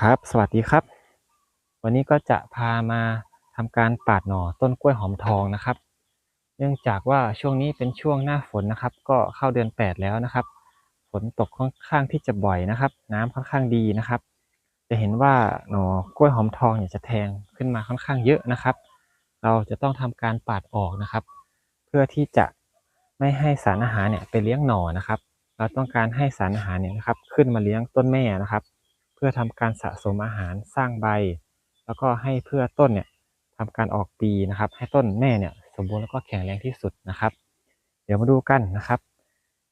ครับ สวัสดีครับ วันนี้ก็จะพามาทำการปาดหน่อต้นกล้วยหอมทองนะครับ เนื่องจากว่าช่วงนี้เป็นช่วงหน้าฝนนะครับ ก็เข้าเดือน 8 แล้วนะครับ ฝนตกค่อนข้างที่จะบ่อยนะครับ น้ำค่อนข้างดีนะครับ จะเห็นว่าหน่อกล้วยหอมทองเนี่ยจะแทงขึ้นมาค่อนข้างเยอะนะครับ เราจะต้องทำการปาดออกนะครับ เพื่อที่จะไม่ให้สารอาหารเนี่ยไปเลี้ยงหน่อนะครับ เราต้องการให้สารอาหารเนี่ยนะครับ ขึ้นมาเลี้ยงต้นแม่นะครับ เพื่อทำการสะสมอาหารสร้างใบ แล้วก็ให้เพื่อต้นเนี่ยทำการออกปีนะครับ ให้ต้นแม่เนี่ยสมบูรณ์แล้วก็แข็งแรงที่สุดนะครับ เดี๋ยวมาดูกันนะครับ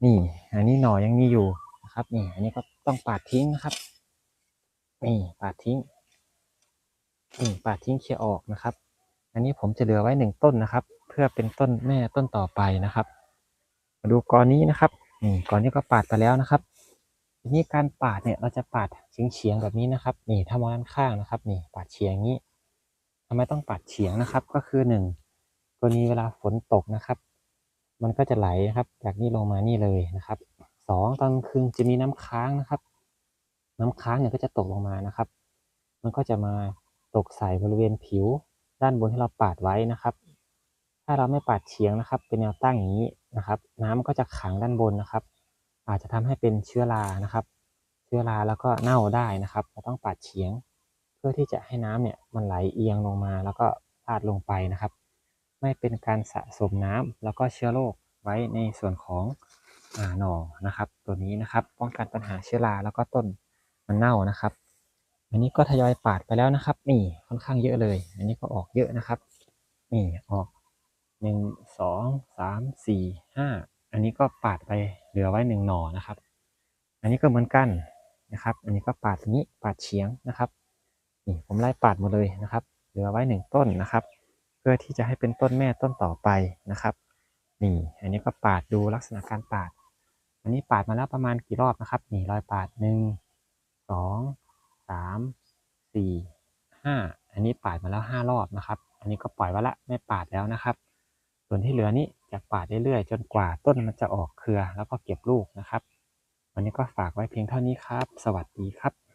นี่อันนี้หน่อยังมีอยู่นะครับนี่อันนี้ก็ต้องปาดทิ้งนะครับนี่ปาดทิ้งนี่ปาดทิ้งเคลียร์ออกนะครับ อันนี้ผมจะเหลือไว้หนึ่งต้นนะครับ เพื่อเป็นต้นแม่ต้นต่อไปนะครับ มาดูกอนี้นะครับนี่กอนี้ก็ปาดไปแล้วนะครับ ทีนี้การปาดเนี่ยเราจะปาดเฉียงเฉียงๆแบบนี้นะครับ นี่ถ้ามองด้านข้างนะครับ นี่ปาดเฉียงนี้ทำไมต้องปาดเฉียงนะครับ ก็คือหนึ่งกรณีเวลาฝนตกนะครับ มันก็จะไหลนะครับ จากนี่ลงมานี่เลยนะครับสองตอนคืนจะมีน้ำค้างนะครับ น้ำค้างเนี่ยก็จะตกลงมานะครับ มันก็จะมาตกใส่บริเวณผิวด้านบนที่เราปาดไว้นะครับ ถ้าเราไม่ปาดเฉียงนะครับ เป็นแนวตั้งอย่างนี้นะครับ น้ำก็จะขังด้านบนนะครับ อาจจะทำให้เป็นเชื้อรานะครับ เชื้อราแล้วก็เน่าได้นะครับเราต้องปาดเฉียง เพื่อที่จะให้น้ำเนี่ยมันไหลเอียงลงมาแล้วก็พาดลงไปนะครับ ไม่เป็นการสะสมน้ำแล้วก็เชื้อโรคไว้ในส่วนของอ่าหน่อนะครับ ตัวนี้นะครับป้องกันปัญหาเชื้อราแล้วก็ต้นมันเน่านะครับ อันนี้ก็ทยอยปาดไปแล้วนะครับ นี่ค่อนข้างเยอะเลย อันนี้ก็ออกเยอะนะครับ นี่ออกหนึ่งสองสามสี่ห้าอันนี้ก็ปาดไป เหลือไว้หนึ่งหน่อนะครับ อันนี้ก็เหมือนกันนะครับ อันนี้ก็ปาดนี้ปาดเฉียงนะครับ นี่ผมไล่ปาดหมดเลยนะครับ เหลือไว้หนึ่งต้นนะครับ เพื่อที่จะให้เป็นต้นแม่ต้นต่อไปนะครับ นี่ อันนี้ก็ปาดดูลักษณะการปาด อันนี้ปาดมาแล้วประมาณกี่รอบนะครับ นี่รอยปาดหนึ่งสองสามสี่ห้าอันนี้ปาดมาแล้วห้ารอบนะครับ อันนี้ก็ปล่อยไว้ละไม่ปาดแล้วนะครับ ส่วนที่เหลือนี้จะปาดเรื่อยๆ จนกว่าต้นมันจะออกเครือแล้วก็เก็บลูกนะครับ วันนี้ก็ฝากไว้เพียงเท่านี้ครับ สวัสดีครับ